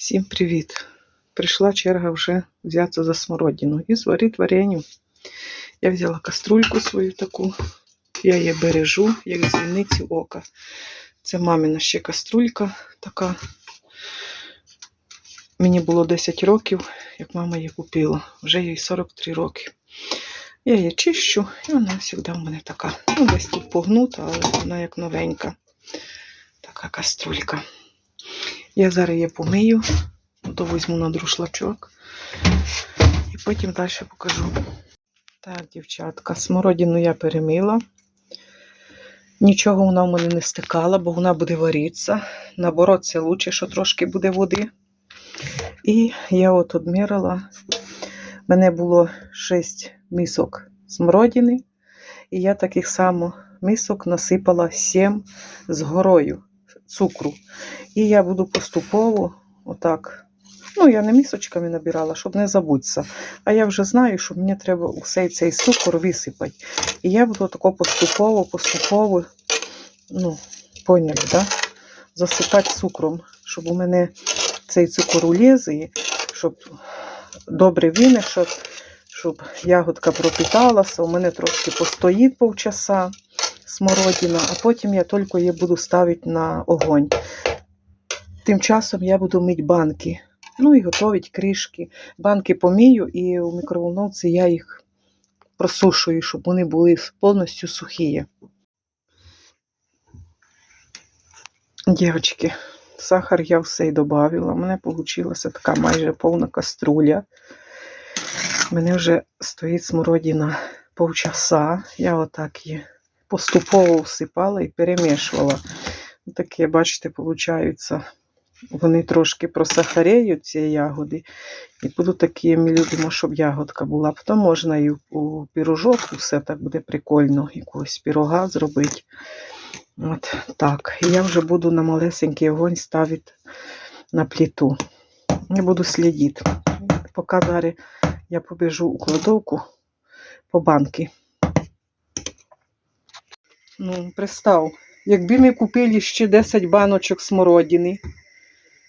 Всім привіт! Прийшла черга вже взятися за смородину і зварити вареню. Я взяла каструльку свою таку, я її бережу, як зіниці ока. Це мамина ще каструлька така. Мені було 10 років, як мама її купила. Вже їй 43 роки. Я її чищу, і вона завжди в мене така. Ну, десь тут погнута, але вона як новенька. Така каструлька. Я зараз її помию, то візьму на друшлачок і потім далі покажу. Так, дівчатка, смородину я перемила. Нічого вона в мене не стикала, бо вона буде варитися. Наоборот, це краще, що трошки буде води. І я от одмірила. У мене було 6 місок смородини, і я таких само місок насипала 7 з горою цукру. І я буду поступово отак. Ну, я не місочками набирала, щоб не забутися. А я вже знаю, що мені треба усей цей цукор висипати. І я буду тако поступово, поступово, ну, поняли, да? засипати цукром, щоб у мене цей цукор уліз, і щоб добре виник, щоб, щоб ягодка пропиталася, у мене трошки постоїть півчаса смородина, а потім я тільки її буду ставити на огонь. Тим часом я буду мити банки. Ну і готувати кришки. Банки помію, і у мікроволновці я їх просушую, щоб вони були повністю сухі. Дівчатки, сахар я все й додавила. У мене вийшла така майже повна каструля. У мене вже стоїть смородина повчаса. Я отак її поступово всипала і перемішувала. Таке, бачите, получаються. Вони трошки просахареють ці ягоди. І будуть такі, ми любимо, щоб ягодка була. Потім можна і у пірожок, все так буде прикольно, якогось пірога зробити. От так. І я вже буду на малесенький огонь ставити на плиту. Я буду слідити. Поки зараз я побіжу у кладовку по банки. Ну, представ, якби ми купили ще 10 баночок смородини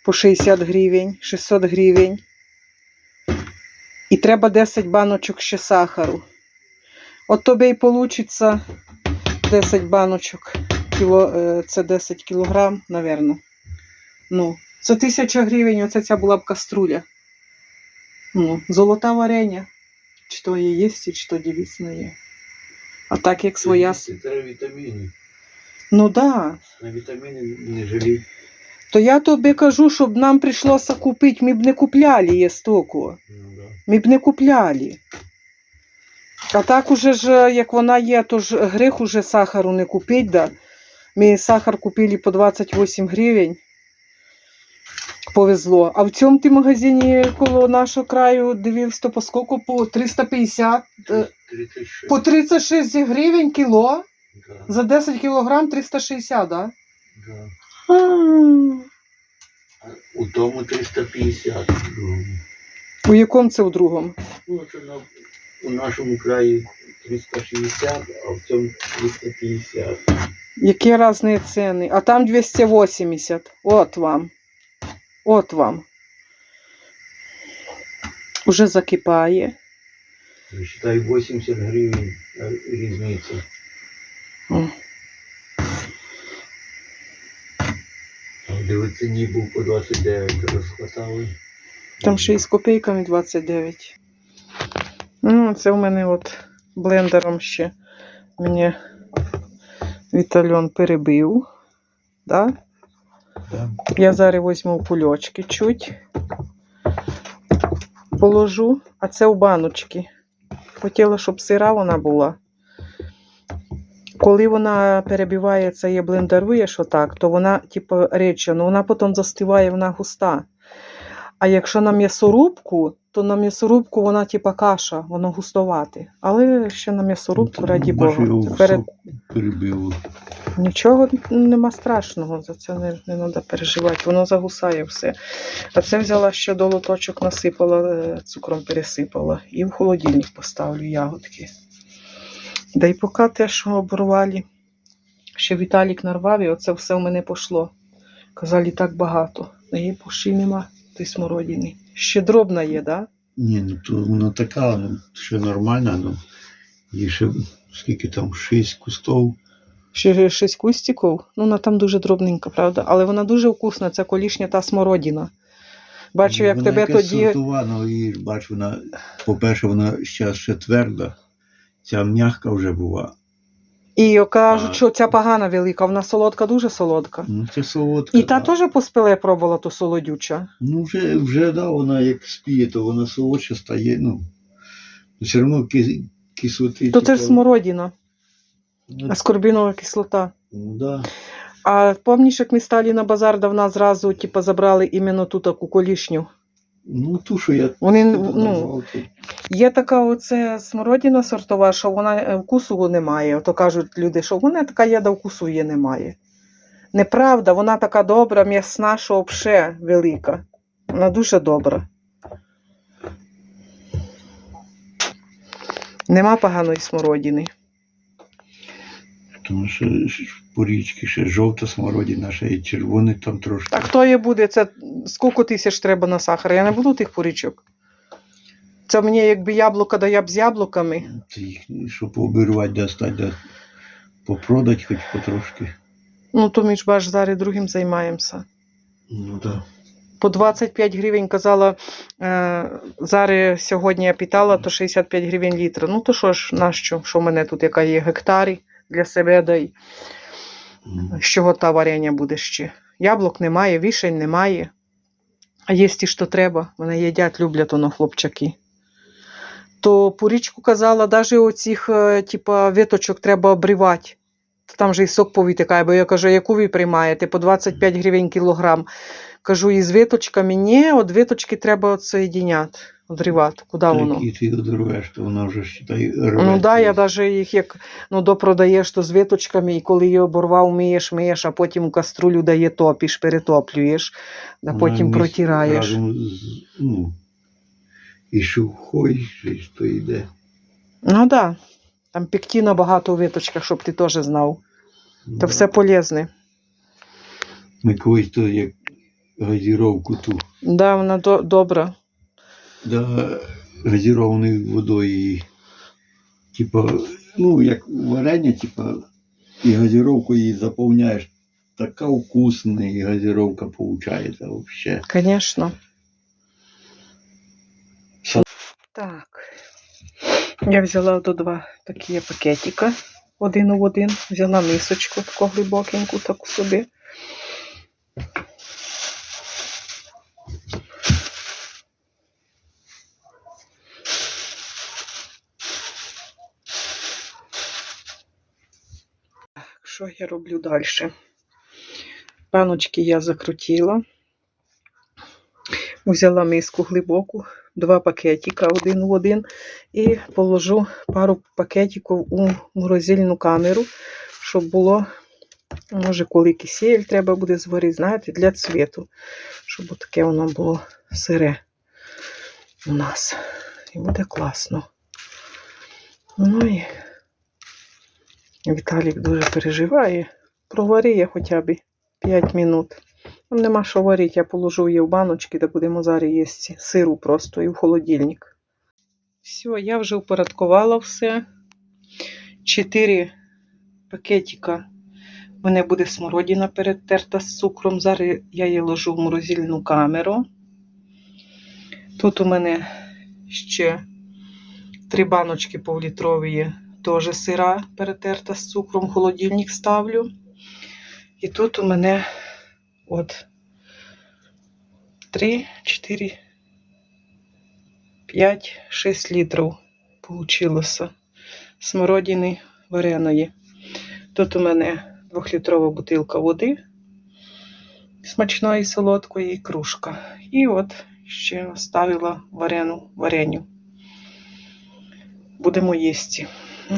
по 60 гривень, 600 гривень, і треба 10 баночок ще сахару. От тобі і вийде 10 баночок, кіло, е, це 10 кілограм, напевно. Ну, це 1000 гривень, оце ця була б каструля. Ну, золота варення. Чи то є чи то дівісно є. А так як своя. Це вітаміни. Ну так. Да. На вітаміни не жалій. То я тобі кажу, щоб нам прийшлося купити, ми б не купляли її стоку. Ну. Ми б не купляли. А так уже ж, як вона є, то ж гріх уже сахару не купити. Да? Ми сахар купили по 28 гривень. Повезло. А в цьому ти магазині коло нашого краю дивився, то по скільки? По 350, е, 36. по 36 гривень кіло. Да, За 10 кілограм 360, да? да. У тому 350. у другому. У якому це у другому? Ну, це на, у нашому краї 360, а в цьому 350. Які різні ціни. А там 280. От вам. От вам. Уже закипає. Считай 80 гривень е, різниця. О. дивицині був по 29 розхватали. Там ще й з копійками 29. Ну, це у мене от блендером ще мені Вітальон перебив. Да? Да. Я зараз візьму кульочки чуть. Положу, а це у баночки. Хотіла, щоб сира вона була. Коли вона перебивається і блендеруєш отак, то вона, типу, рече, ну вона потім застиває, вона густа. А якщо на м'ясорубку, то на м'ясорубку вона, типу, каша, воно густовате. Але ще на м'ясорубку, раді Бога. Це перед... Нічого нема страшного, за це не, не треба переживати, воно загусає все. А це взяла ще до лоточок, насипала, е, цукром пересипала і в холодильник поставлю ягодки. Да й поки те, що оборвали, ще Віталік нарвав, і оце все в мене пішло. Казали, так багато. А її поші нема. той смородини. Ще дробна є, да? Ні, ну то вона така, ну, ще нормальна, ну. Є ще скільки там, шість кустов. Ще шість кустиків. Ну, вона там дуже дробненька, правда? Але вона дуже вкусна, це колишня та смородина. Бачу, як вона тебе тоді. Сортова, ну, і бач, вона, по-перше, вона ще, ще тверда, ця м'яка вже була. І кажуть, що ця погана велика, вона солодка, дуже солодка. Ну, це солодка. І та да. теж по спиле пробувала ту солодюча. Ну, вже, вже да, вона як спіє, то вона солодша стає, ну. Все одно ки, кислоти. То це ж типу, смородина, Ну, аскорбінова кислота. ну, да. А пам'ятаєш, як ми стали на базар, давно зразу типу, забрали іменно ту таку колішню. Ну ту, що я Вони, ну, Є така оце смородина сортова, що вона е, вкусу немає. Ото кажуть люди, що вона така є, да вкусу її немає. Неправда, вона така добра, м'ясна, що взагалі велика. Вона дуже добра. Нема поганої смородини. Тому що по річці ще жовта смородина, ще і червоний там трошки. Так хто є буде, це скільки тисяч треба на сахар? Я не буду тих порічок. Це мені якби яблука, да я б з яблуками. Це їх, щоб обірвати, достати, да, попродати хоч потрошки. Ну, то ми ж бач, зараз другим займаємося. Ну так. Да. По 25 гривень казала, е, зараз сьогодні я питала, то 65 гривень літр. Ну то що ж, нащо? Що в мене тут яка є гектарі для себе дай. З чого та варення буде ще? Яблук немає, вішень немає. А є ті, що треба. Вони їдять, люблять воно хлопчаки. То порічку казала, навіть оцих, е, типа, виточок треба обривати. Там же і сок повитикає, бо я кажу, яку ви приймаєте? По 25 гривень кілограм. Кажу, із виточками ні, от виточки треба отсоєдіняти, одривати. Куди воно? Які ти одорвеш, то вона вже считай Ну рветься. да, я навіть їх як ну, допродаєш то з виточками, і коли її оборвав, миєш, миєш, а потім у каструлю дає топіш, перетоплюєш, а потім міс- протираєш. разом з, ну, і шухой, і то йде. Ну так. Да. Там пектіна багато у виточках, щоб ти теж знав. Да. То все полезне. Ми колись то як газіровку ту. Да, вона до- добра. Да, газірованою водою. Типа, ну, як варення, типа, і газіровку її заповняєш. Така вкусна і газіровка виходить взагалі. Звісно. Так. Я взяла до два такі пакетика. Один у один. Взяла мисочку таку глибокеньку, таку собі. Що я роблю далі? Паночки я закрутила. Взяла миску глибоку, два пакетика один в один, і положу пару пакетиків у морозильну камеру, щоб було, може, коли кисель треба буде зварити, знаєте, для цвіту, щоб таке воно було сире у нас. І буде класно. Ну і Віталік дуже переживає. Проваріє хоча б 5 минут. Там нема що варити, я положу її в баночки, де будемо зараз їсти сиру просто і в холодильник. Все, я вже упорядкувала все. Чотири пакетика. У мене буде смородина перетерта з цукром. Зараз я її ложу в морозильну камеру. Тут у мене ще три баночки півлітрові, теж сира перетерта з цукром, холодильник ставлю. І тут у мене от 3, 4, 5, 6 літрів получилося смородини вареної. Тут у мене двохлітрова бутилка води смачної, солодкої і кружка. І от ще оставила варену вареню. Будемо їсти.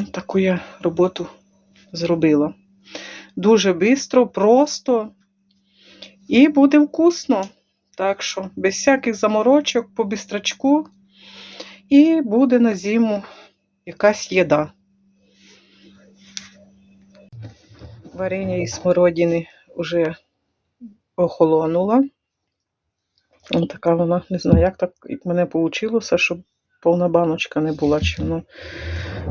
Таку я роботу зробила. Дуже швидко, просто і буде вкусно. Так що, без всяких заморочок по бистрачку. І буде на зиму якась їда. Варення із смородини вже охолонуло. Ось така вона, не знаю, як так мене вийшло, щоб повна баночка не була. Чи воно,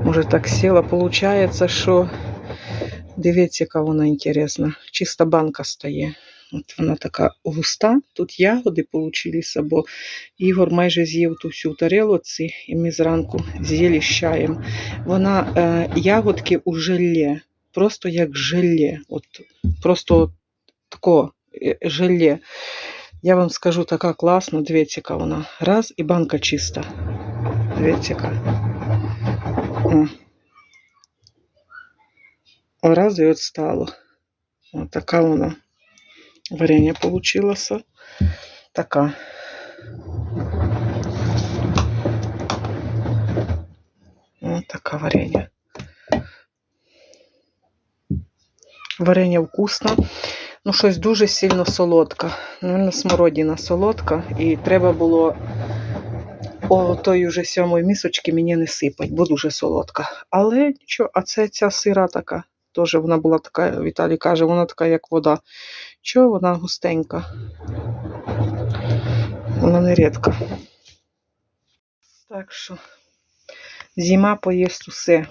може, так сіла. Получається, що дивіться, яка вона інтересна. Чиста банка стає. От вона така густа. Тут ягоди получилися, бо Ігор майже з'їв ту всю тарелоці, і ми зранку з'їли з чаєм. Вона е, ягодки у желе, просто як желе. От, просто тако е, желе. Я вам скажу, така класна, дивіться, яка вона. Раз і банка чиста. Дивіться, яка. О. Раз і от стало. Ось така вона. Варення получилося. Така. Ось така варення. Варення вкусне. Ну, щось дуже сильно солодка. Наверно, смородина солодка. І треба було о тої вже сьомої місочки мені не сипать, бо дуже солодка. Але нічого, а це ця сира така. Теж вона була така, Віталій каже, вона така, як вода. Чого вона густенька? Вона не рідка. Так що зима поїсть усе.